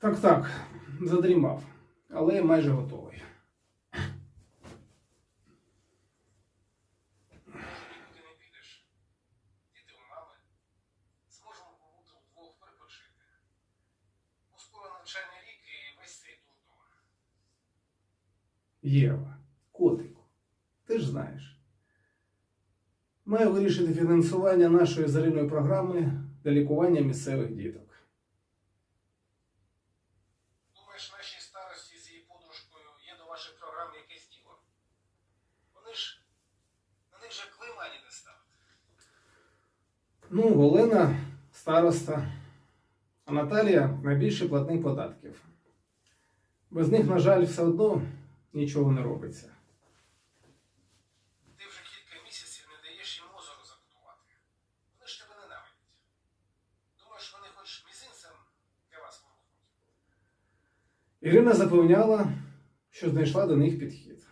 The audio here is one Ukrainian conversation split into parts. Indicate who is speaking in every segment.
Speaker 1: Так, так, задрімав, але майже готовий. Єва, котику, ти ж знаєш. Маю вирішити фінансування нашої зарильної програми для лікування місцевих діток.
Speaker 2: Її подружкою є до ваших програм якесь діло? Вони ж на них же климані ні не ставити.
Speaker 1: Ну, Олена староста, а Наталія найбільший платник податків. Без них, на жаль, все одно нічого не робиться. Ірина запевняла, що знайшла до них підхід.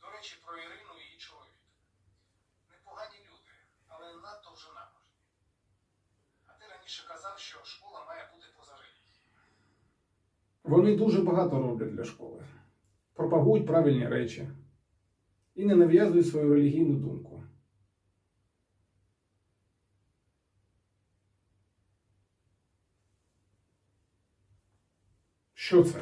Speaker 2: До речі, про Ірину і її чоловік. Непогані люди, але надто вже наможні. А ти раніше казав, що школа має бути поза релігією.
Speaker 1: Вони дуже багато роблять для школи, пропагують правильні речі і не нав'язують свою релігійну думку. Що це?